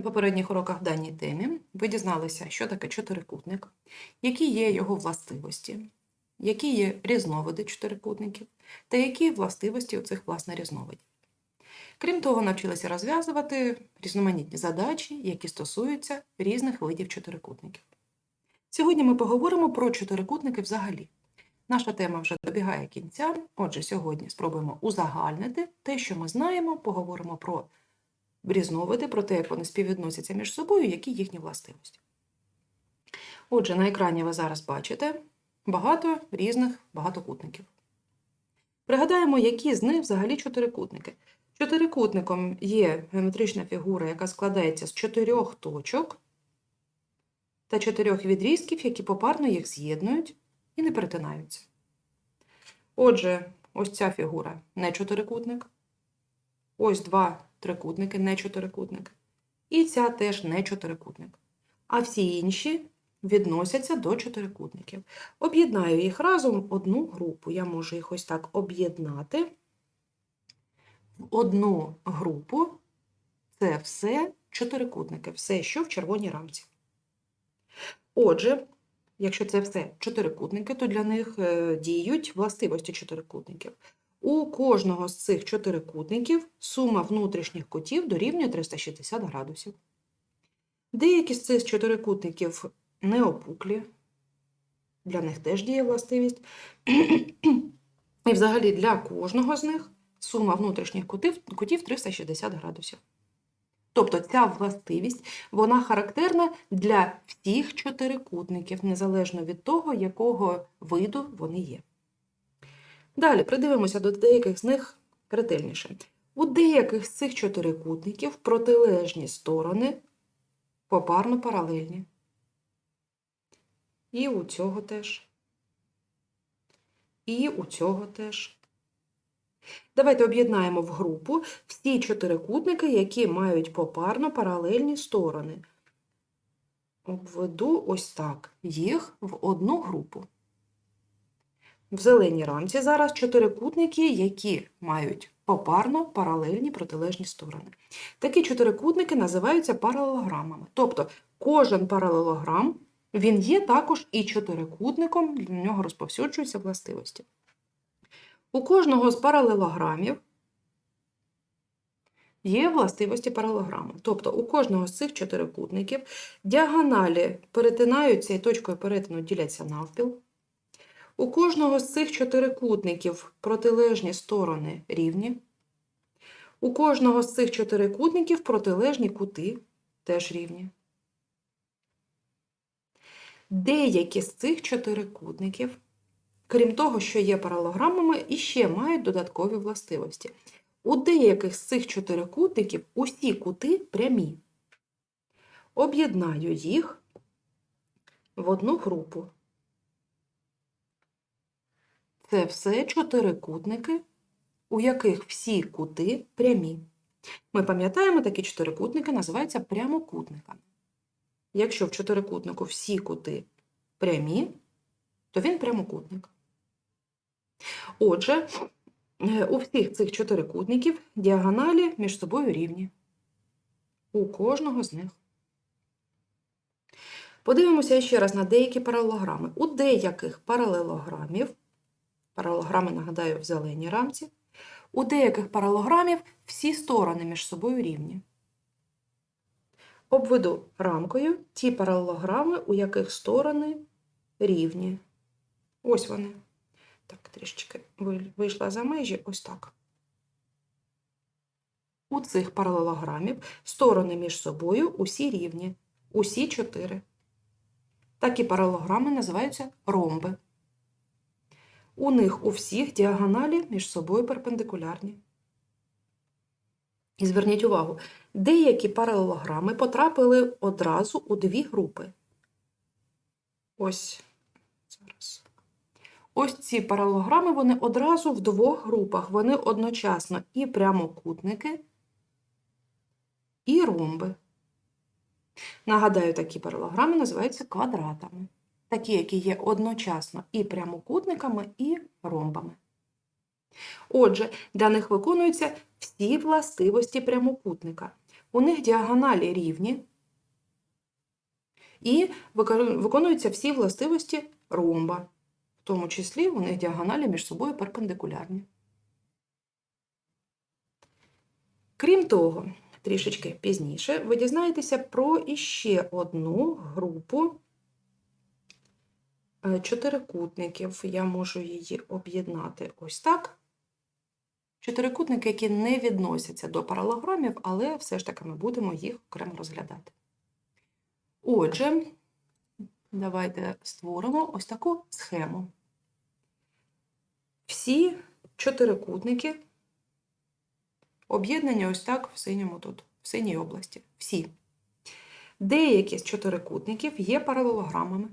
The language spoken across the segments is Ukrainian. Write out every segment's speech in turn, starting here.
На попередніх уроках в даній темі ви дізналися, що таке чотирикутник, які є його властивості, які є різновиди чотирикутників та які властивості у цих власне різновидів. Крім того, навчилися розв'язувати різноманітні задачі, які стосуються різних видів чотирикутників. Сьогодні ми поговоримо про чотирикутники взагалі. Наша тема вже добігає кінця, отже, сьогодні спробуємо узагальнити те, що ми знаємо, поговоримо про різновиди, про те, як вони співвідносяться між собою, які їхні властивості. Отже, на екрані ви зараз бачите багато різних багатокутників. Пригадаємо, які з них взагалі чотирикутники. Чотирикутником є геометрична фігура, яка складається з чотирьох точок та чотирьох відрізків, які попарно їх з'єднують і не перетинаються. Отже, ось ця фігура не чотирикутник. Ось два трикутники, не чотирикутник. І ця теж не чотирикутник. А всі інші відносяться до чотирикутників. Об'єднаю їх разом в одну групу. Я можу їх ось так об'єднати в одну групу. Це все чотирикутники, все, що в червоній рамці. Отже, якщо це все чотирикутники, то для них е, діють властивості чотирикутників. У кожного з цих чотирикутників сума внутрішніх кутів дорівнює 360 градусів. Деякі з цих чотирикутників не опуклі, для них теж діє властивість. І взагалі для кожного з них сума внутрішніх кутів, кутів 360 градусів. Тобто ця властивість вона характерна для всіх чотирикутників, незалежно від того, якого виду вони є. Далі придивимося до деяких з них ретельніше. У деяких з цих чотирикутників протилежні сторони попарно паралельні. І у цього теж. І у цього теж. Давайте об'єднаємо в групу всі чотирикутники, які мають попарно паралельні сторони. Обведу ось так їх в одну групу. В зеленій рамці зараз чотирикутники, які мають попарно паралельні протилежні сторони. Такі чотирикутники називаються паралелограмами. Тобто кожен паралелограм він є також і чотирикутником, для нього розповсюджуються властивості. У кожного з паралелограмів є властивості паралелограму. Тобто у кожного з цих чотирикутників діагоналі перетинаються і точкою перетину діляться навпіл. У кожного з цих чотирикутників протилежні сторони рівні. У кожного з цих чотирикутників протилежні кути теж рівні. Деякі з цих чотирикутників, крім того, що є паралограмами, іще мають додаткові властивості. У деяких з цих чотирикутників усі кути прямі. Об'єднаю їх в одну групу. Це все чотирикутники, у яких всі кути прямі. Ми пам'ятаємо, такі чотирикутники називаються прямокутниками. Якщо в чотирикутнику всі кути прямі, то він прямокутник. Отже, у всіх цих чотирикутників діагоналі між собою рівні. У кожного з них. Подивимося ще раз на деякі паралелограми. У деяких паралелограмів, паралелограми, нагадаю, в зеленій рамці, у деяких паралелограмів всі сторони між собою рівні. Обведу рамкою ті паралелограми, у яких сторони рівні. Ось вони. Так, трішечки вийшла за межі, ось так. У цих паралелограмів сторони між собою усі рівні, усі чотири. Такі паралелограми називаються ромби. У них у всіх діагоналі між собою перпендикулярні. І зверніть увагу, деякі паралелограми потрапили одразу у дві групи. Ось зараз. Ось ці паралелограми, вони одразу в двох групах. Вони одночасно і прямокутники, і ромби. Нагадаю, такі паралелограми називаються квадратами. Такі, які є одночасно і прямокутниками, і ромбами. Отже, для них виконуються всі властивості прямокутника. У них діагоналі рівні і виконуються всі властивості ромба. В тому числі у них діагоналі між собою перпендикулярні. Крім того, трішечки пізніше ви дізнаєтеся про іще одну групу чотирикутників. Я можу її об'єднати ось так. Чотирикутники, які не відносяться до паралограмів, але все ж таки ми будемо їх окремо розглядати. Отже, давайте створимо ось таку схему. Всі чотирикутники об'єднані ось так в синьому тут, в синій області. Всі. Деякі з чотирикутників є паралелограмами.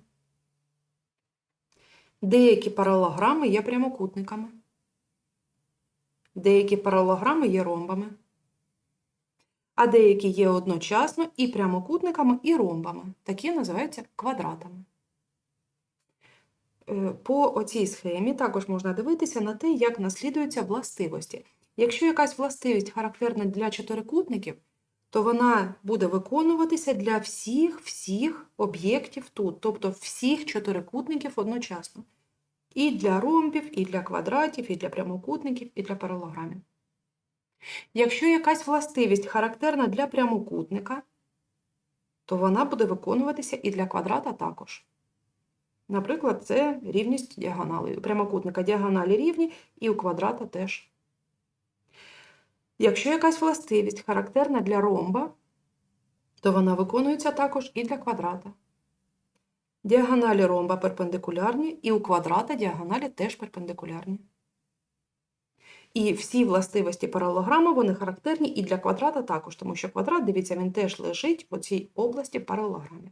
Деякі паралелограми є прямокутниками. Деякі паралелограми є ромбами. А деякі є одночасно і прямокутниками, і ромбами. Такі називаються квадратами. Е, По оцій схемі також можна дивитися на те, як наслідуються властивості. Якщо якась властивість характерна для чотирикутників, то вона буде виконуватися для всіх всіх об'єктів тут, тобто всіх чотирикутників одночасно. І для ромбів, і для квадратів, і для прямокутників, і для паралограмів. Якщо якась властивість характерна для прямокутника, то вона буде виконуватися і для квадрата також. Наприклад, це рівність діагоналей. У прямокутника діагоналі рівні, і у квадрата теж. Якщо якась властивість характерна для ромба, то вона виконується також і для квадрата. Діагоналі ромба перпендикулярні, і у квадрата діагоналі теж перпендикулярні. І всі властивості паралелограма вони характерні і для квадрата також, тому що квадрат, дивіться, він теж лежить в цій області паралелограмів.